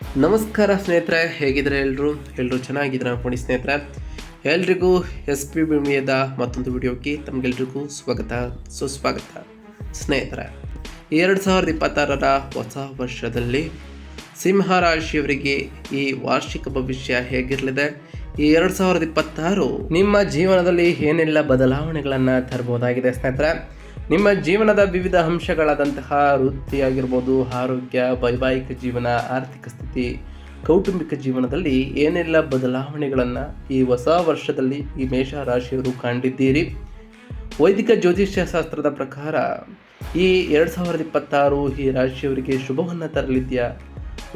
ನಮಸ್ಕಾರ ಸ್ನೇಹಿತರೆ ಹೇಗಿದ್ರೆ ಎಲ್ಲರೂ ಎಲ್ಲರೂ ಚೆನ್ನಾಗಿದ್ರೆ ಅನ್ಕೊಂಡು ಸ್ನೇಹಿತರೆ. ಎಲ್ರಿಗೂ ಎಸ್ ಪಿ ಬಿಮಿಯದ ಮತ್ತೊಂದು ವಿಡಿಯೋಕ್ಕೆ ತಮಗೆಲ್ರಿಗೂ ಸ್ವಾಗತ. ಸುಸ್ವಾಗತ ಸ್ನೇಹಿತರೆ, ಎರಡು ಸಾವಿರದ ಇಪ್ಪತ್ತಾರರ ಹೊಸ ವರ್ಷದಲ್ಲಿ ಸಿಂಹ ರಾಶಿಯವರಿಗೆ ಈ ವಾರ್ಷಿಕ ಭವಿಷ್ಯ ಹೇಗಿರಲಿದೆ? ಈ ಎರಡು ಸಾವಿರದ ಇಪ್ಪತ್ತಾರು ನಿಮ್ಮ ಜೀವನದಲ್ಲಿ ಏನೆಲ್ಲ ಬದಲಾವಣೆಗಳನ್ನು ತರಬಹುದಾಗಿದೆ ಸ್ನೇಹಿತರೆ? ನಿಮ್ಮ ಜೀವನದ ವಿವಿಧ ಅಂಶಗಳಾದಂತಹ ವೃತ್ತಿಯಾಗಿರ್ಬೋದು ಆರೋಗ್ಯ, ವೈವಾಹಿಕ ಜೀವನ, ಆರ್ಥಿಕ ಸ್ಥಿತಿ, ಕೌಟುಂಬಿಕ ಜೀವನದಲ್ಲಿ ಏನೆಲ್ಲ ಬದಲಾವಣೆಗಳನ್ನು ಈ ಹೊಸ ವರ್ಷದಲ್ಲಿ ಈ ಮೇಷ ರಾಶಿಯವರು ಕಂಡಿದ್ದೀರಿ? ವೈದಿಕ ಜ್ಯೋತಿಷ್ಯ ಶಾಸ್ತ್ರದ ಪ್ರಕಾರ, ಈ ಎರಡು ಸಾವಿರದ ಇಪ್ಪತ್ತಾರು ಈ ರಾಶಿಯವರಿಗೆ ಶುಭವನ್ನು ತರಲಿದೆಯಾ?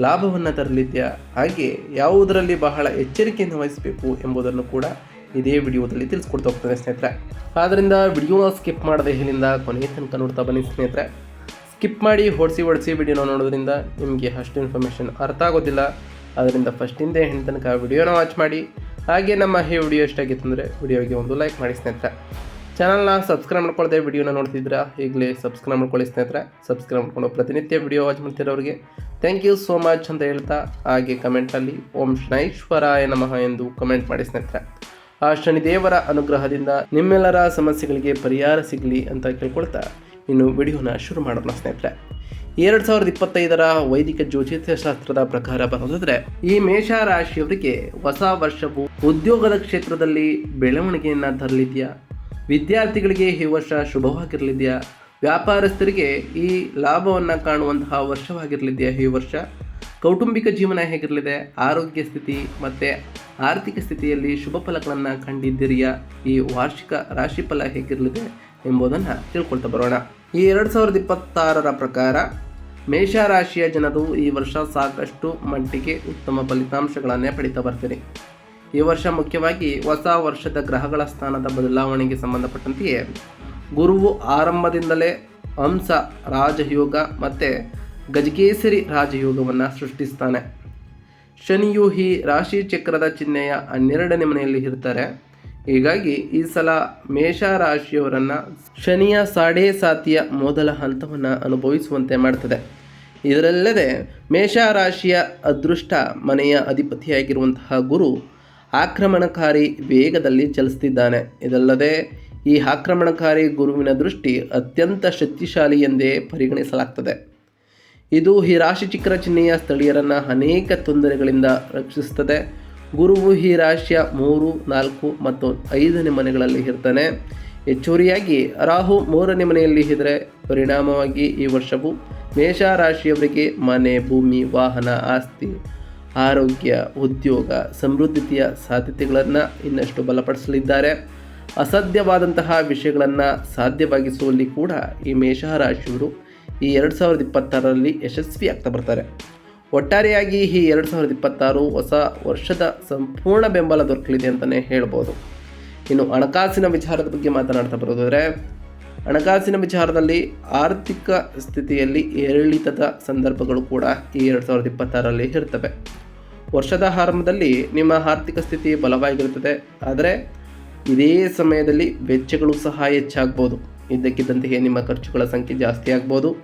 ಲಾಭವನ್ನು ತರಲಿದೆಯಾ? ಹಾಗೆ ಯಾವುದರಲ್ಲಿ ಬಹಳ ಎಚ್ಚರಿಕೆಯನ್ನು ವಹಿಸಬೇಕು ಎಂಬುದನ್ನು ಕೂಡ ಇದೇ ವಿಡಿಯೋದಲ್ಲಿ ತಿಳಿಸ್ಕೊಡ್ತಾ ಹೋಗ್ತೇನೆ ಸ್ನೇಹಿತರೆ. ಆದ್ದರಿಂದ ವಿಡಿಯೋನ ಸ್ಕಿಪ್ ಮಾಡದೆ ಇಲ್ಲಿಂದ ಕೊನೆಯ ತನಕ ನೋಡ್ತಾ ಬನ್ನಿ ಸ್ನೇಹಿತರೆ. ಸ್ಕಿಪ್ ಮಾಡಿ ಹೊಡಿಸಿ ಹೊಡಿಸಿ ವಿಡಿಯೋನ ನೋಡೋದ್ರಿಂದ ನಿಮಗೆ ಅಷ್ಟು ಇನ್ಫಾರ್ಮೇಷನ್ ಅರ್ಥ ಆಗೋದಿಲ್ಲ. ಅದರಿಂದ ಫಸ್ಟಿಂದ ಹೆಣ್ಣು ತನಕ ವಿಡಿಯೋನ ವಾಚ್ ಮಾಡಿ. ಹಾಗೆ ನಮ್ಮ ಈ ವಿಡಿಯೋ ಎಷ್ಟಾಗಿತ್ತು ಅಂದರೆ ವಿಡಿಯೋಗೆ ಒಂದು ಲೈಕ್ ಮಾಡಿ ಸ್ನೇಹಿತರೆ. ಚಾನಲ್ನ ಸಬ್ಸ್ಕ್ರೈಬ್ ಮಾಡ್ಕೊಳ್ಳದೆ ವಿಡಿಯೋನ ನೋಡ್ತಿದ್ರೆ ಈಗಲೇ ಸಬ್ಸ್ಕ್ರೈಬ್ ಮಾಡ್ಕೊಳ್ಳಿ ಸ್ನೇಹಿತರೆ. ಸಬ್ಸ್ಕ್ರೈಬ್ ಮಾಡ್ಕೊಂಡು ಪ್ರತಿನಿತ್ಯ ವಿಡಿಯೋ ವಾಚ್ ಮಾಡ್ತಿರೋರಿಗೆ ಥ್ಯಾಂಕ್ ಯು ಸೋ ಮಚ್ ಅಂತ ಹೇಳ್ತಾ ಹಾಗೆ ಕಮೆಂಟಲ್ಲಿ ಓಂ ಶನೈಶ್ವರಾಯ ನಮಃ ಎಂದು ಕಮೆಂಟ್ ಮಾಡಿ ಸ್ನೇಹಿತರೆ. ಆ ಶನಿದೇವರ ಅನುಗ್ರಹದಿಂದ ನಿಮ್ಮೆಲ್ಲರ ಸಮಸ್ಯೆಗಳಿಗೆ ಪರಿಹಾರ ಸಿಗಲಿ ಅಂತ ಕೇಳ್ಕೊಳ್ತಾ ಇನ್ನು ವಿಡಿಯೋನ ಶುರು ಮಾಡೋಣ ಸ್ನೇಹಿತರೆ. ಎರಡು ಸಾವಿರದ ಇಪ್ಪತ್ತೈದರ ವೈದಿಕ ಜ್ಯೋತಿಷ್ಯ ಶಾಸ್ತ್ರದ ಪ್ರಕಾರ ಬರೋದಾದ್ರೆ, ಈ ಮೇಷ ರಾಶಿಯವರಿಗೆ ಹೊಸ ವರ್ಷವು ಉದ್ಯೋಗದ ಕ್ಷೇತ್ರದಲ್ಲಿ ಬೆಳವಣಿಗೆಯನ್ನು ತರಲಿದೆಯಾ? ವಿದ್ಯಾರ್ಥಿಗಳಿಗೆ ಈ ವರ್ಷ ಶುಭವಾಗಿರಲಿದೆಯಾ? ವ್ಯಾಪಾರಸ್ಥರಿಗೆ ಈ ಲಾಭವನ್ನು ಕಾಣುವಂತಹ ವರ್ಷವಾಗಿರಲಿದೆಯಾ ಈ ವರ್ಷ? ಕೌಟುಂಬಿಕ ಜೀವನ ಹೇಗಿರಲಿದೆ? ಆರೋಗ್ಯ ಸ್ಥಿತಿ ಮತ್ತು ಆರ್ಥಿಕ ಸ್ಥಿತಿಯಲ್ಲಿ ಶುಭ ಫಲಗಳನ್ನು ಕಂಡಿದ್ದೀರಿಯಾ? ಈ ವಾರ್ಷಿಕ ರಾಶಿಫಲ ಹೇಗಿರಲಿದೆ ಎಂಬುದನ್ನು ತಿಳ್ಕೊಳ್ತಾ ಬರೋಣ. ಈ ಎರಡು ಸಾವಿರದ ಇಪ್ಪತ್ತಾರರ ಪ್ರಕಾರ ಮೇಷ ರಾಶಿಯ ಜನರು ಈ ವರ್ಷ ಸಾಕಷ್ಟು ಮಟ್ಟಿಗೆ ಉತ್ತಮ ಫಲಿತಾಂಶಗಳನ್ನೇ ಪಡಿತಾ ಬರ್ತೀರಿ. ಈ ವರ್ಷ ಮುಖ್ಯವಾಗಿ ಹೊಸ ವರ್ಷದ ಗ್ರಹಗಳ ಸ್ಥಾನದ ಬದಲಾವಣೆಗೆ ಸಂಬಂಧಪಟ್ಟಂತೆಯೇ ಗುರುವು ಆರಂಭದಿಂದಲೇ ಹಂಸ, ರಾಜಯೋಗ ಮತ್ತು ಗಜಕೇಸರಿ ರಾಜಯೋಗವನ್ನು ಸೃಷ್ಟಿಸ್ತಾನೆ. ಶನಿಯು ಈ ರಾಶಿ ಚಕ್ರದ ಚಿಹ್ನೆಯ ಹನ್ನೆರಡನೇ ಮನೆಯಲ್ಲಿ ಇರ್ತಾರೆ. ಹೀಗಾಗಿ ಈ ಸಲ ಮೇಷ ರಾಶಿಯವರನ್ನು ಶನಿಯ ಸಾಡೇ ಸಾತಿಯ ಮೊದಲ ಹಂತವನ್ನು ಅನುಭವಿಸುವಂತೆ ಮಾಡ್ತದೆ. ಇದರಲ್ಲದೆ ಮೇಷ ರಾಶಿಯ ಅದೃಷ್ಟ ಮನೆಯ ಅಧಿಪತಿಯಾಗಿರುವಂತಹ ಗುರು ಆಕ್ರಮಣಕಾರಿ ವೇಗದಲ್ಲಿ ಚಲಿಸ್ತಿದ್ದಾನೆ. ಇದಲ್ಲದೆ ಈ ಆಕ್ರಮಣಕಾರಿ ಗುರುವಿನ ದೃಷ್ಟಿ ಅತ್ಯಂತ ಶಕ್ತಿಶಾಲಿ ಎಂದೇ ಪರಿಗಣಿಸಲಾಗ್ತದೆ. ಇದು ಈ ರಾಶಿ ಚಿಕ್ರ ಚಿಹ್ನೆಯ ಸ್ಥಳೀಯರನ್ನು ಅನೇಕ ತೊಂದರೆಗಳಿಂದ ರಕ್ಷಿಸುತ್ತದೆ. ಗುರುವು ಈ ರಾಶಿಯ ಮೂರು, ನಾಲ್ಕು ಮತ್ತು ಐದನೇ ಮನೆಗಳಲ್ಲಿ ಇರ್ತಾನೆ. ಹೆಚ್ಚುವರಿಯಾಗಿ ರಾಹು ಮೂರನೇ ಮನೆಯಲ್ಲಿ ಇದ್ದರೆ ಪರಿಣಾಮವಾಗಿ ಈ ವರ್ಷವು ಮೇಷ ರಾಶಿಯವರಿಗೆ ಮನೆ, ಭೂಮಿ, ವಾಹನ, ಆಸ್ತಿ, ಆರೋಗ್ಯ, ಉದ್ಯೋಗ, ಸಮೃದ್ಧಿಯ ಸಾಧ್ಯತೆಗಳನ್ನು ಇನ್ನಷ್ಟು ಬಲಪಡಿಸಲಿದ್ದಾರೆ. ಅಸಾಧ್ಯವಾದಂತಹ ವಿಷಯಗಳನ್ನು ಸಾಧ್ಯವಾಗಿಸುವಲ್ಲಿ ಕೂಡ ಈ ಮೇಷ ರಾಶಿಯವರು ಈ ಎರಡು ಸಾವಿರದ ಇಪ್ಪತ್ತಾರರಲ್ಲಿ ಯಶಸ್ವಿ ಆಗ್ತಾ ಬರ್ತಾರೆ. ಒಟ್ಟಾರೆಯಾಗಿ ಈ ಎರಡು ಸಾವಿರದ ಇಪ್ಪತ್ತಾರು ಹೊಸ ವರ್ಷದ ಸಂಪೂರ್ಣ ಬೆಂಬಲ ದೊರಕಲಿದೆ ಅಂತಲೇ ಹೇಳ್ಬೋದು. ಇನ್ನು ಹಣಕಾಸಿನ ವಿಚಾರದ ಬಗ್ಗೆ ಮಾತನಾಡ್ತಾ ಬರೋದಾದರೆ, ಹಣಕಾಸಿನ ವಿಚಾರದಲ್ಲಿ ಆರ್ಥಿಕ ಸ್ಥಿತಿಯಲ್ಲಿ ಏರಿಳಿತದ ಸಂದರ್ಭಗಳು ಕೂಡ ಈ ಎರಡು ಸಾವಿರದ ಇಪ್ಪತ್ತಾರರಲ್ಲಿ ಇರ್ತವೆ. ವರ್ಷದ ಆರಂಭದಲ್ಲಿ ನಿಮ್ಮ ಆರ್ಥಿಕ ಸ್ಥಿತಿ ಬಲವಾಗಿರುತ್ತದೆ. ಆದರೆ ಇದೇ ಸಮಯದಲ್ಲಿ ವೆಚ್ಚಗಳು ಸಹ ಹೆಚ್ಚಾಗ್ಬೋದು. ಇದ್ದಕ್ಕಿದ್ದಂತೆಯೇ ನಿಮ್ಮ ಖರ್ಚುಗಳ ಸಂಖ್ಯೆ ಜಾಸ್ತಿ ಆಗ್ಬೋದು.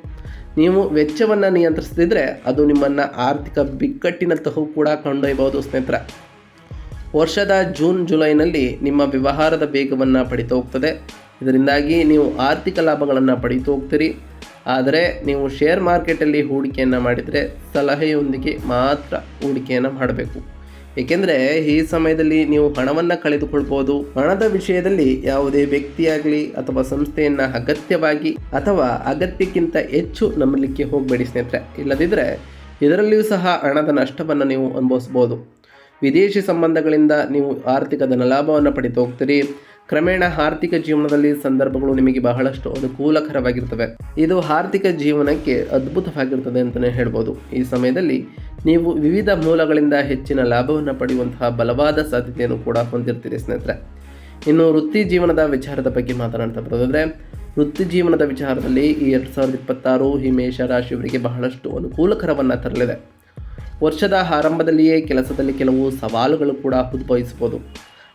ನೀವು ವೆಚ್ಚವನ್ನು ನಿಯಂತ್ರಿಸದಿದ್ದರೆ ಅದು ನಿಮ್ಮನ್ನು ಆರ್ಥಿಕ ಬಿಕ್ಕಟ್ಟಿನಂತಹೂ ಕೂಡ ಕೊಂಡೊಯ್ಬೋದು ಸ್ನೇಹಿತರೆ. ವರ್ಷದ ಜೂನ್, ಜುಲೈನಲ್ಲಿ ನಿಮ್ಮ ವ್ಯವಹಾರದ ಬೇಗವನ್ನು ಪಡಿತು ಹೋಗ್ತದೆ. ಇದರಿಂದಾಗಿ ನೀವು ಆರ್ಥಿಕ ಲಾಭಗಳನ್ನು ಪಡೀತು ಹೋಗ್ತೀರಿ. ಆದರೆ ನೀವು ಶೇರ್ ಮಾರ್ಕೆಟಲ್ಲಿ ಹೂಡಿಕೆಯನ್ನು ಮಾಡಿದರೆ ಸಲಹೆಯೊಂದಿಗೆ ಮಾತ್ರ ಹೂಡಿಕೆಯನ್ನು ಮಾಡಬೇಕು. ಏಕೆಂದರೆ ಈ ಸಮಯದಲ್ಲಿ ನೀವು ಹಣವನ್ನು ಕಳೆದುಕೊಳ್ಬೋದು. ಹಣದ ವಿಷಯದಲ್ಲಿ ಯಾವುದೇ ವ್ಯಕ್ತಿಯಾಗಲಿ ಅಥವಾ ಸಂಸ್ಥೆಯನ್ನು ಅಗತ್ಯವಾಗಿ ಅಥವಾ ಅಗತ್ಯಕ್ಕಿಂತ ಹೆಚ್ಚು ನಂಬಲಿಕ್ಕೆ ಹೋಗಬೇಡಿ ಸ್ನೇಹಿತರೆ. ಇಲ್ಲದಿದ್ದರೆ ಇದರಲ್ಲಿಯೂ ಸಹ ಹಣದ ನಷ್ಟವನ್ನು ನೀವು ಅನುಭವಿಸ್ಬೋದು. ವಿದೇಶಿ ಸಂಬಂಧಗಳಿಂದ ನೀವು ಆರ್ಥಿಕ ಧನಲಾಭವನ್ನು ಪಡೆದು ಹೋಗ್ತೀರಿ. ಕ್ರಮೇಣ ಆರ್ಥಿಕ ಜೀವನದಲ್ಲಿ ಸಂದರ್ಭಗಳು ನಿಮಗೆ ಬಹಳಷ್ಟು ಅನುಕೂಲಕರವಾಗಿರ್ತವೆ. ಇದು ಆರ್ಥಿಕ ಜೀವನಕ್ಕೆ ಅದ್ಭುತವಾಗಿರ್ತದೆ ಅಂತಲೇ ಹೇಳ್ಬೋದು. ಈ ಸಮಯದಲ್ಲಿ ನೀವು ವಿವಿಧ ಮೂಲಗಳಿಂದ ಹೆಚ್ಚಿನ ಲಾಭವನ್ನು ಪಡೆಯುವಂತಹ ಬಲವಾದ ಸಾಧ್ಯತೆಯನ್ನು ಕೂಡ ಹೊಂದಿರ್ತೀರಿ ಸ್ನೇಹಿತರೆ. ಇನ್ನು ವೃತ್ತಿ ಜೀವನದ ವಿಚಾರದ ಬಗ್ಗೆ ಮಾತನಾಡ್ತಾ ಬರೋದಾದರೆ, ವೃತ್ತಿ ಜೀವನದ ವಿಚಾರದಲ್ಲಿ ಈ ಎರಡು ಸಾವಿರದ ಇಪ್ಪತ್ತಾರು ಹಿಮೇಶ ರಾಶಿಯವರಿಗೆ ಬಹಳಷ್ಟು ಅನುಕೂಲಕರವನ್ನು ತರಲಿದೆ. ವರ್ಷದ ಆರಂಭದಲ್ಲಿಯೇ ಕೆಲಸದಲ್ಲಿ ಕೆಲವು ಸವಾಲುಗಳು ಕೂಡ ಉದ್ಭವಿಸ್ಬೋದು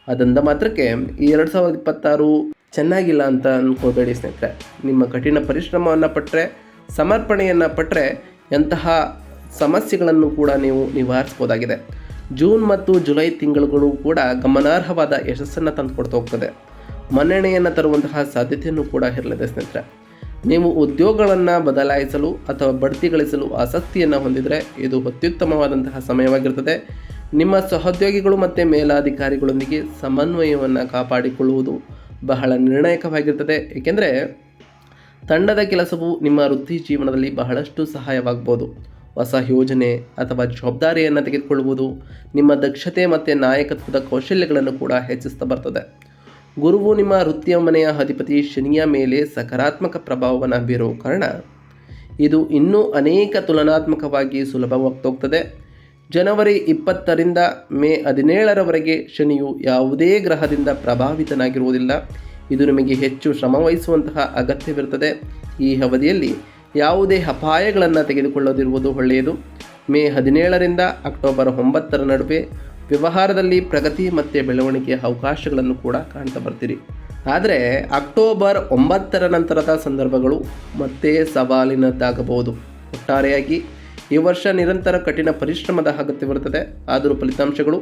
ಅದಂದ ಮಾತ್ರಕ್ಕೆ ಈ ಎರಡು ಸಾವಿರದ ಇಪ್ಪತ್ತಾರು ಚೆನ್ನಾಗಿಲ್ಲ ಅಂತ ಅಂದ್ಕೋಬೇಡಿ ಸ್ನೇಹಿತರೆ. ನಿಮ್ಮ ಕಠಿಣ ಪರಿಶ್ರಮವನ್ನು ಪಟ್ಟರೆ ಸಮರ್ಪಣೆಯನ್ನು ಪಟ್ಟರೆ ಎಂತಹ ಸಮಸ್ಯೆಗಳನ್ನು ಕೂಡ ನೀವು ನಿವಾರಿಸ್ಬೋದಾಗಿದೆ. ಜೂನ್ ಮತ್ತು ಜುಲೈ ತಿಂಗಳುಗಳು ಕೂಡ ಗಮನಾರ್ಹವಾದ ಯಶಸ್ಸನ್ನು ತಂದುಕೊಡ್ತಾ ಹೋಗ್ತದೆ. ಮನ್ನಣೆಯನ್ನು ತರುವಂತಹ ಸಾಧ್ಯತೆಯನ್ನು ಕೂಡ ಇರಲಿದೆ ಸ್ನೇಹಿತರೆ. ನೀವು ಉದ್ಯೋಗಗಳನ್ನು ಬದಲಾಯಿಸಲು ಅಥವಾ ಬಡ್ತಿ ಗಳಿಸಲು ಆಸಕ್ತಿಯನ್ನು ಹೊಂದಿದರೆ ಇದು ಅತ್ಯುತ್ತಮವಾದಂತಹ ಸಮಯವಾಗಿರ್ತದೆ. ನಿಮ್ಮ ಸಹೋದ್ಯೋಗಿಗಳು ಮತ್ತು ಮೇಲಾಧಿಕಾರಿಗಳೊಂದಿಗೆ ಸಮನ್ವಯವನ್ನು ಕಾಪಾಡಿಕೊಳ್ಳುವುದು ಬಹಳ ನಿರ್ಣಾಯಕವಾಗಿರ್ತದೆ. ಏಕೆಂದರೆ ತಂಡದ ಕೆಲಸವು ನಿಮ್ಮ ವೃತ್ತಿ ಜೀವನದಲ್ಲಿ ಬಹಳಷ್ಟು ಸಹಾಯವಾಗ್ಬೋದು. ಹೊಸ ಯೋಜನೆ ಅಥವಾ ಜವಾಬ್ದಾರಿಯನ್ನು ತೆಗೆದುಕೊಳ್ಳುವುದು ನಿಮ್ಮ ದಕ್ಷತೆ ಮತ್ತು ನಾಯಕತ್ವದ ಕೌಶಲ್ಯಗಳನ್ನು ಕೂಡ ಹೆಚ್ಚಿಸ್ತಾ ಬರ್ತದೆ. ಗುರುವು ನಿಮ್ಮ ವೃತ್ತಿಯ ಮನೆಯ ಅಧಿಪತಿ ಶನಿಯ ಮೇಲೆ ಸಕಾರಾತ್ಮಕ ಪ್ರಭಾವವನ್ನು ಬೀರುವ ಕಾರಣ ಇದು ಇನ್ನೂ ಅನೇಕ ತುಲನಾತ್ಮಕವಾಗಿ ಸುಲಭವಾಗ್ತೋಗ್ತದೆ ಜನವರಿ ಇಪ್ಪತ್ತರಿಂದ ಮೇ ಹದಿನೇಳರವರೆಗೆ ಶನಿಯು ಯಾವುದೇ ಗ್ರಹದಿಂದ ಪ್ರಭಾವಿತನಾಗಿರುವುದಿಲ್ಲ. ಇದು ನಿಮಗೆ ಹೆಚ್ಚು ಶ್ರಮವಹಿಸುವಂತಹ ಅಗತ್ಯವಿರುತ್ತದೆ. ಈ ಅವಧಿಯಲ್ಲಿ ಯಾವುದೇ ಅಪಾಯಗಳನ್ನು ತೆಗೆದುಕೊಳ್ಳದಿರುವುದು ಒಳ್ಳೆಯದು. ಮೇ ಹದಿನೇಳರಿಂದ ಅಕ್ಟೋಬರ್ ಒಂಬತ್ತರ ನಡುವೆ ವ್ಯವಹಾರದಲ್ಲಿ ಪ್ರಗತಿ ಮತ್ತು ಬೆಳವಣಿಗೆಯ ಅವಕಾಶಗಳನ್ನು ಕೂಡ ಕಾಣ್ತಾ ಬರ್ತೀರಿ. ಆದರೆ ಅಕ್ಟೋಬರ್ ಒಂಬತ್ತರ ನಂತರದ ಸಂದರ್ಭಗಳು ಮತ್ತೆ ಸವಾಲಿನದ್ದಾಗಬಹುದು. ಒಟ್ಟಾರೆಯಾಗಿ ಈ ವರ್ಷ ನಿರಂತರ ಕಠಿಣ ಪರಿಶ್ರಮದ ಅಗತ್ಯವಿರುತ್ತದೆ ಆದರೂ ಫಲಿತಾಂಶಗಳು,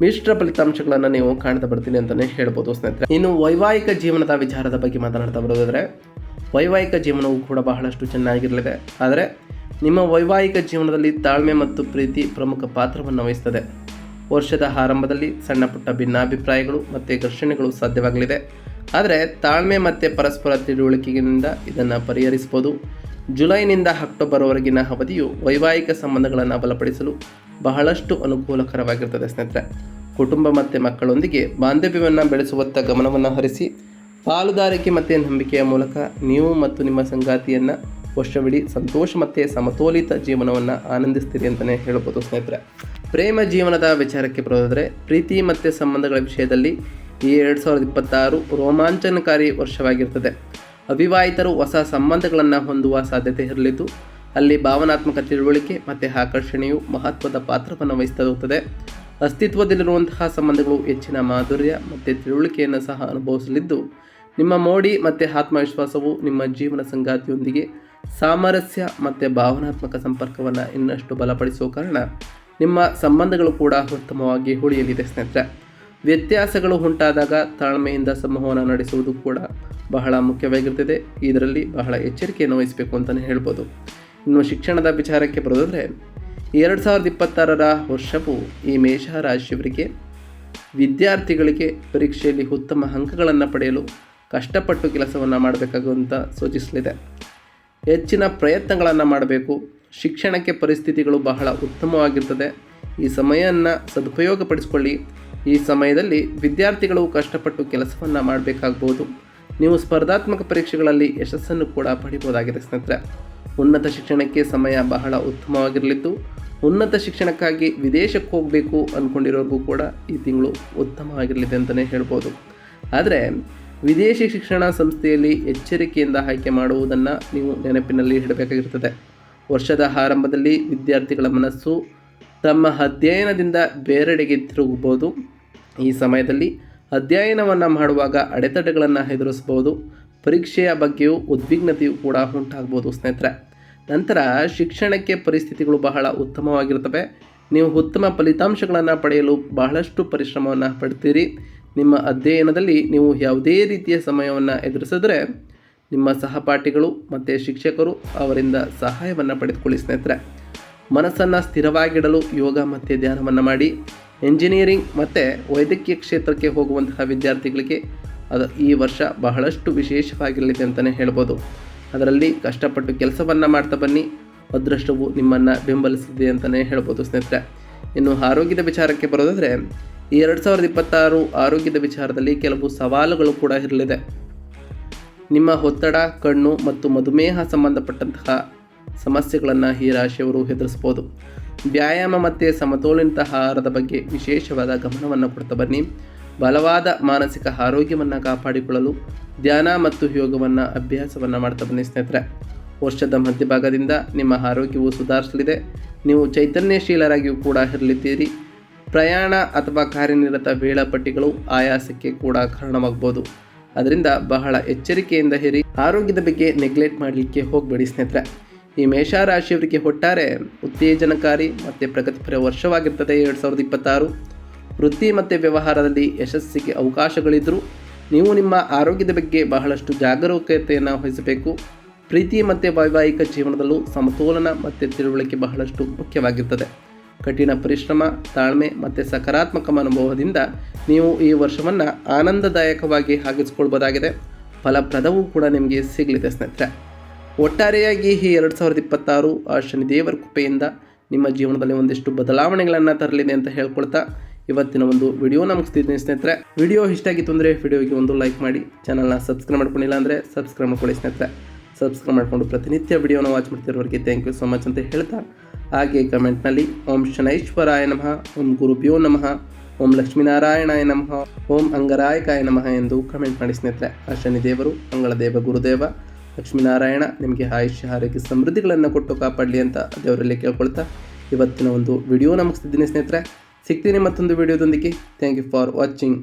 ಮಿಶ್ರ ಫಲಿತಾಂಶಗಳನ್ನು ನೀವು ಕಾಣ್ತಾ ಬರ್ತೀನಿ ಅಂತಲೇ ಹೇಳ್ಬೋದು ಸ್ನೇಹಿತರೆ. ಇನ್ನು ವೈವಾಹಿಕ ಜೀವನದ ವಿಚಾರದ ಬಗ್ಗೆ ಮಾತನಾಡ್ತಾ ಬರೋದಾದರೆ, ವೈವಾಹಿಕ ಜೀವನವು ಕೂಡ ಬಹಳಷ್ಟು ಚೆನ್ನಾಗಿರಲಿದೆ. ಆದರೆ, ನಿಮ್ಮ ವೈವಾಹಿಕ ಜೀವನದಲ್ಲಿ ತಾಳ್ಮೆ ಮತ್ತು ಪ್ರೀತಿ ಪ್ರಮುಖ ಪಾತ್ರವನ್ನು ವಹಿಸ್ತದೆ. ವರ್ಷದ ಆರಂಭದಲ್ಲಿ ಸಣ್ಣ ಪುಟ್ಟ ಭಿನ್ನಾಭಿಪ್ರಾಯಗಳು ಮತ್ತು ಘರ್ಷಣೆಗಳು ಸಾಧ್ಯವಾಗಲಿದೆ. ಆದರೆ ತಾಳ್ಮೆ ಮತ್ತು ಪರಸ್ಪರ ತಿಳುವಳಿಕೆಯಿಂದ ಇದನ್ನು ಪರಿಹರಿಸ್ಬೋದು. ಜುಲೈನಿಂದ ಅಕ್ಟೋಬರ್ವರೆಗಿನ ಅವಧಿಯು ವೈವಾಹಿಕ ಸಂಬಂಧಗಳನ್ನು ಬಲಪಡಿಸಲು ಬಹಳಷ್ಟು ಅನುಕೂಲಕರವಾಗಿರ್ತದೆ ಸ್ನೇಹಿತರೆ. ಕುಟುಂಬ ಮತ್ತು ಮಕ್ಕಳೊಂದಿಗೆ ಬಾಂಧವ್ಯವನ್ನು ಬೆಳೆಸುವತ್ತ ಗಮನವನ್ನು ಹರಿಸಿ ಪಾಲುದಾರಿಕೆ ಮತ್ತು ನಂಬಿಕೆಯ ಮೂಲಕ ನೀವು ಮತ್ತು ನಿಮ್ಮ ಸಂಗಾತಿಯನ್ನು ವರ್ಷವಿಡೀ ಸಂತೋಷ ಮತ್ತು ಸಮತೋಲಿತ ಜೀವನವನ್ನು ಆನಂದಿಸ್ತೀರಿ ಅಂತಲೇ ಹೇಳ್ಬೋದು ಸ್ನೇಹಿತರೆ. ಪ್ರೇಮ ಜೀವನದ ವಿಚಾರಕ್ಕೆ ಬರೋದಾದರೆ ಪ್ರೀತಿ ಮತ್ತು ಸಂಬಂಧಗಳ ವಿಷಯದಲ್ಲಿ ಈ ಎರಡು ಸಾವಿರದ ಇಪ್ಪತ್ತಾರು ರೋಮಾಂಚನಕಾರಿ ವರ್ಷವಾಗಿರ್ತದೆ. ಅವಿವಾಹಿತರು ಹೊಸ ಸಂಬಂಧಗಳನ್ನು ಹೊಂದುವ ಸಾಧ್ಯತೆ ಇರಲಿದ್ದು, ಅಲ್ಲಿ ಭಾವನಾತ್ಮಕ ತಿಳುವಳಿಕೆ ಮತ್ತು ಆಕರ್ಷಣೆಯು ಮಹತ್ವದ ಪಾತ್ರವನ್ನು ವಹಿಸುತ್ತದೆ ಅಸ್ತಿತ್ವದಲ್ಲಿರುವಂತಹ ಸಂಬಂಧಗಳು ಹೆಚ್ಚಿನ ಮಾಧುರ್ಯ ಮತ್ತು ತಿಳುವಳಿಕೆಯನ್ನು ಸಹ ಅನುಭವಿಸಲಿದ್ದು, ನಿಮ್ಮ ಮೋಡಿ ಮತ್ತು ಆತ್ಮವಿಶ್ವಾಸವು ನಿಮ್ಮ ಜೀವನ ಸಂಗಾತಿಯೊಂದಿಗೆ ಸಾಮರಸ್ಯ ಮತ್ತು ಭಾವನಾತ್ಮಕ ಸಂಪರ್ಕವನ್ನು ಇನ್ನಷ್ಟು ಬಲಪಡಿಸುವ ಕಾರಣ ನಿಮ್ಮ ಸಂಬಂಧಗಳು ಕೂಡ ಉತ್ತಮವಾಗಿ ಉಳಿಯಲಿದೆ ಸ್ನೇಹಿತರೆ. ವ್ಯತ್ಯಾಸಗಳು ಉಂಟಾದಾಗ ತಾಳ್ಮೆಯಿಂದ ಸಂವಹನ ನಡೆಸುವುದು ಕೂಡ ಬಹಳ ಮುಖ್ಯವಾಗಿರ್ತದೆ. ಇದರಲ್ಲಿ ಬಹಳ ಎಚ್ಚರಿಕೆಯನ್ನು ವಹಿಸಬೇಕು ಅಂತಲೇ ಹೇಳ್ಬೋದು. ಇನ್ನು ಶಿಕ್ಷಣದ ವಿಚಾರಕ್ಕೆ ಬರೋದಾದರೆ, ಎರಡು ಸಾವಿರದ ಇಪ್ಪತ್ತಾರರ ವರ್ಷವು ಈ ಮೇಷರಾಶಿಯವರಿಗೆ ವಿದ್ಯಾರ್ಥಿಗಳಿಗೆ ಪರೀಕ್ಷೆಯಲ್ಲಿ ಉತ್ತಮ ಅಂಕಗಳನ್ನು ಪಡೆಯಲು ಕಷ್ಟಪಟ್ಟು ಕೆಲಸವನ್ನು ಮಾಡಬೇಕಾಗುವಂತ ಸೂಚಿಸಲಿದೆ. ಹೆಚ್ಚಿನ ಪ್ರಯತ್ನಗಳನ್ನು ಮಾಡಬೇಕು. ಶಿಕ್ಷಣಕ್ಕೆ ಪರಿಸ್ಥಿತಿಗಳು ಬಹಳ ಉತ್ತಮವಾಗಿರ್ತದೆ. ಈ ಸಮಯವನ್ನು ಸದುಪಯೋಗಪಡಿಸಿಕೊಳ್ಳಿ. ಈ ಸಮಯದಲ್ಲಿ ವಿದ್ಯಾರ್ಥಿಗಳು ಕಷ್ಟಪಟ್ಟು ಕೆಲಸವನ್ನು ಮಾಡಬೇಕಾಗ್ಬೋದು. ನೀವು ಸ್ಪರ್ಧಾತ್ಮಕ ಪರೀಕ್ಷೆಗಳಲ್ಲಿ ಯಶಸ್ಸನ್ನು ಕೂಡ ಪಡಿಬೋದಾಗಿದೆ ಸ್ನೇಹಿತರೆ. ಉನ್ನತ ಶಿಕ್ಷಣಕ್ಕೆ ಸಮಯ ಬಹಳ ಉತ್ತಮವಾಗಿರಲಿದ್ದು, ಉನ್ನತ ಶಿಕ್ಷಣಕ್ಕಾಗಿ ವಿದೇಶಕ್ಕೆ ಹೋಗಬೇಕು ಅಂದ್ಕೊಂಡಿರೋರಿಗೂ ಕೂಡ ಈ ತಿಂಗಳು ಉತ್ತಮವಾಗಿರಲಿದೆ ಅಂತಲೇ ಹೇಳ್ಬೋದು. ಆದರೆ, ವಿದೇಶಿ ಶಿಕ್ಷಣ ಸಂಸ್ಥೆಯಲ್ಲಿ ಎಚ್ಚರಿಕೆಯಿಂದ ಆಯ್ಕೆ ಮಾಡುವುದನ್ನು ನೀವು ನೆನಪಿನಲ್ಲಿ ಇಡಬೇಕಾಗಿರ್ತದೆ. ವರ್ಷದ ಆರಂಭದಲ್ಲಿ ವಿದ್ಯಾರ್ಥಿಗಳ ಮನಸ್ಸು ತಮ್ಮ ಅಧ್ಯಯನದಿಂದ ಬೇರೆಡೆಗೆ ತಿರುಗಬಹುದು. ಈ ಸಮಯದಲ್ಲಿ ಅಧ್ಯಯನವನ್ನು ಮಾಡುವಾಗ ಅಡೆತಡೆಗಳನ್ನು ಎದುರಿಸಬಹುದು. ಪರೀಕ್ಷೆಯ ಬಗ್ಗೆಯೂ ಉದ್ವಿಗ್ನತೆಯು ಕೂಡ ಉಂಟಾಗ್ಬೋದು ಸ್ನೇಹಿತರೆ. ನಂತರ ಶಿಕ್ಷಣಕ್ಕೆ ಪರಿಸ್ಥಿತಿಗಳು ಬಹಳ ಉತ್ತಮವಾಗಿರುತ್ತವೆ. ನೀವು ಉತ್ತಮ ಫಲಿತಾಂಶಗಳನ್ನು ಪಡೆಯಲು ಬಹಳಷ್ಟು ಪರಿಶ್ರಮವನ್ನು ಪಡ್ತೀರಿ. ನಿಮ್ಮ ಅಧ್ಯಯನದಲ್ಲಿ ನೀವು ಯಾವುದೇ ರೀತಿಯ ಸಮಯವನ್ನು ಎದುರಿಸಿದ್ರೆ ನಿಮ್ಮ ಸಹಪಾಠಿಗಳು ಮತ್ತು ಶಿಕ್ಷಕರು ಅವರಿಂದ ಸಹಾಯವನ್ನು ಪಡೆದುಕೊಳ್ಳಿ ಸ್ನೇಹಿತರೆ. ಮನಸ್ಸನ್ನು ಸ್ಥಿರವಾಗಿಡಲು ಯೋಗ ಮತ್ತು ಧ್ಯಾನವನ್ನು ಮಾಡಿ. ಎಂಜಿನಿಯರಿಂಗ್ ಮತ್ತು ವೈದ್ಯಕೀಯ ಕ್ಷೇತ್ರಕ್ಕೆ ಹೋಗುವಂತಹ ವಿದ್ಯಾರ್ಥಿಗಳಿಗೆ ಅದು ಈ ವರ್ಷ ಬಹಳಷ್ಟು ವಿಶೇಷವಾಗಿರಲಿದೆ ಅಂತಲೇ ಹೇಳ್ಬೋದು. ಅದರಲ್ಲಿ ಕಷ್ಟಪಟ್ಟು ಕೆಲಸವನ್ನು ಮಾಡ್ತಾ ಬನ್ನಿ, ಅದೃಷ್ಟವು ನಿಮ್ಮನ್ನು ಬೆಂಬಲಿಸಿದೆ ಅಂತಲೇ ಹೇಳ್ಬೋದು ಸ್ನೇಹಿತರೆ. ಇನ್ನು ಆರೋಗ್ಯದ ವಿಚಾರಕ್ಕೆ ಬರೋದಾದರೆ ಈ ಎರಡು ಸಾವಿರದ ಇಪ್ಪತ್ತಾರು ಆರೋಗ್ಯದ ವಿಚಾರದಲ್ಲಿ ಕೆಲವು ಸವಾಲುಗಳು ಕೂಡ ಇರಲಿದೆ. ನಿಮ್ಮ ಒತ್ತಡ, ಕಣ್ಣು ಮತ್ತು ಮಧುಮೇಹ ಸಂಬಂಧಪಟ್ಟಂತಹ ಸಮಸ್ಯೆಗಳನ್ನು ಈ ರಾಶಿಯವರು ಎದುರಿಸ್ಬೋದು ವ್ಯಾಯಾಮ ಮತ್ತು ಸಮತೋಲಿತ ಆಹಾರದ ಬಗ್ಗೆ ವಿಶೇಷವಾದ ಗಮನವನ್ನು ಕೊಡ್ತಾ ಬನ್ನಿ. ಬಲವಾದ ಮಾನಸಿಕ ಆರೋಗ್ಯವನ್ನು ಕಾಪಾಡಿಕೊಳ್ಳಲು ಧ್ಯಾನ ಮತ್ತು ಯೋಗವನ್ನು ಅಭ್ಯಾಸವನ್ನು ಮಾಡ್ತಾ ಬನ್ನಿ ಸ್ನೇಹಿತರೆ. ವರ್ಷದ ಮಧ್ಯಭಾಗದಿಂದ ನಿಮ್ಮ ಆರೋಗ್ಯವು ಸುಧಾರಿಸಲಿದೆ. ನೀವು ಚೈತನ್ಯಶೀಲರಾಗಿಯೂ ಕೂಡ ಇರಲಿದ್ದೀರಿ. ಪ್ರಯಾಣ ಅಥವಾ ಕಾರ್ಯನಿರತ ವೇಳಾಪಟ್ಟಿಗಳು ಆಯಾಸಕ್ಕೆ ಕೂಡ ಕಾರಣವಾಗಬಹುದು. ಅದರಿಂದ ಬಹಳ ಎಚ್ಚರಿಕೆಯಿಂದ ಹೇರಿ ಆರೋಗ್ಯದ ಬಗ್ಗೆ ನೆಗ್ಲೆಕ್ಟ್ ಮಾಡಲಿಕ್ಕೆ ಹೋಗಬೇಡಿ ಸ್ನೇಹಿತರೆ. ಈ ಮೇಷರಾಶಿಯವರಿಗೆ ಒಟ್ಟಾರೆ ಉತ್ತೇಜನಕಾರಿ ಮತ್ತು ಪ್ರಗತಿಪರ ವರ್ಷವಾಗಿರ್ತದೆ ಎರಡು ಸಾವಿರದ ಇಪ್ಪತ್ತಾರು. ವೃತ್ತಿ ಮತ್ತು ವ್ಯವಹಾರದಲ್ಲಿ ಯಶಸ್ಸಿಗೆ ಅವಕಾಶಗಳಿದ್ದರೂ ನೀವು ನಿಮ್ಮ ಆರೋಗ್ಯದ ಬಗ್ಗೆ ಬಹಳಷ್ಟು ಜಾಗರೂಕತೆಯನ್ನು ವಹಿಸಬೇಕು. ಪ್ರೀತಿ ಮತ್ತು ವೈವಾಹಿಕ ಜೀವನದಲ್ಲೂ ಸಮತೋಲನ ಮತ್ತು ತಿಳುವಳಿಕೆ ಬಹಳಷ್ಟು ಮುಖ್ಯವಾಗಿರ್ತದೆ. ಕಠಿಣ ಪರಿಶ್ರಮ, ತಾಳ್ಮೆ ಮತ್ತು ಸಕಾರಾತ್ಮಕ ಅನುಭವದಿಂದ ನೀವು ಈ ವರ್ಷವನ್ನು ಆನಂದದಾಯಕವಾಗಿ ಆಗಿಸ್ಕೊಳ್ಬೋದಾಗಿದೆ ಫಲಪ್ರದವೂ ಕೂಡ ನಿಮಗೆ ಸಿಗಲಿದೆ ಸ್ನೇಹಿತರೆ. ಒಟ್ಟಾರೆಯಾಗಿ ಈ ಎರಡು ಸಾವಿರದ ಇಪ್ಪತ್ತಾರು ಆ ಶನಿದೇವರ ಕೃಪೆಯಿಂದ ನಿಮ್ಮ ಜೀವನದಲ್ಲಿ ಒಂದಿಷ್ಟು ಬದಲಾವಣೆಗಳನ್ನು ತರಲಿದೆ ಅಂತ ಹೇಳ್ಕೊಳ್ತಾ ಇವತ್ತಿನ ಒಂದು ವಿಡಿಯೋ ಮುಗಿಸ್ತಿದ್ದೀನಿ ಸ್ನೇಹಿತರೆ. ವಿಡಿಯೋ ಇಷ್ಟ ಆಗಿತ್ತು ಅಂದರೆ ವಿಡಿಯೋಗೆ ಒಂದು ಲೈಕ್ ಮಾಡಿ, ಚಾನಲ್ನ ಸಬ್ಸ್ಕ್ರೈಬ್ ಮಾಡ್ಕೊಂಡಿಲ್ಲ ಅಂದರೆ ಸಬ್ಸ್ಕ್ರೈಬ್ ಮಾಡ್ಕೊಳ್ಳಿ ಸ್ನೇಹಿತರೆ. ಸಬ್ಸ್ಕ್ರೈಬ್ ಮಾಡಿಕೊಂಡು ಪ್ರತಿನಿತ್ಯ ವಿಡಿಯೋನ ವಾಚ್ ಮಾಡ್ತಿರೋರಿಗೆ ಥ್ಯಾಂಕ್ ಯು ಸೊ ಮಚ್ ಅಂತ ಹೇಳ್ತಾ, ಹಾಗೆ ಕಮೆಂಟ್ನಲ್ಲಿ ಓಂ ಶನೈಶ್ವರಾಯ ನಮಃ, ಓಂ ಗುರುಭ್ಯೋ ನಮಃ, ಓಂ ಲಕ್ಷ್ಮೀನಾರಾಯಣಾಯ ನಮಃ, ಓಂ ಅಂಗರಾಯಕಾಯ ನಮಃ ಎಂದು ಕಮೆಂಟ್ ಮಾಡಿ ಸ್ನೇಹಿತರೆ. ಆ ಶನಿದೇವರು, ಮಂಗಳದೇವ, ಗುರುದೇವ ಲಕ್ಷ್ಮೀನಾರಾಯಣ, ನಿಮಗೆ ಆಯುಷ್ಯ, ಆರೋಗ್ಯ ಸಮೃದ್ಧಿಗಳನ್ನು ಕೊಟ್ಟು ಕಾಪಾಡಲಿ ಅಂತ ದೇವರಲ್ಲಿ ಕೇಳ್ಕೊಳ್ತಾ ಇವತ್ತಿನ ಒಂದು ವಿಡಿಯೋ ಮುಗಿಸ್ತಿದ್ದೀನಿ ಸ್ನೇಹಿತರೆ. ಸಿಗ್ತೀನಿ ಮತ್ತೊಂದು ವಿಡಿಯೋದೊಂದಿಗೆ ಥ್ಯಾಂಕ್ ಯು ಫಾರ್ ವಾಚಿಂಗ್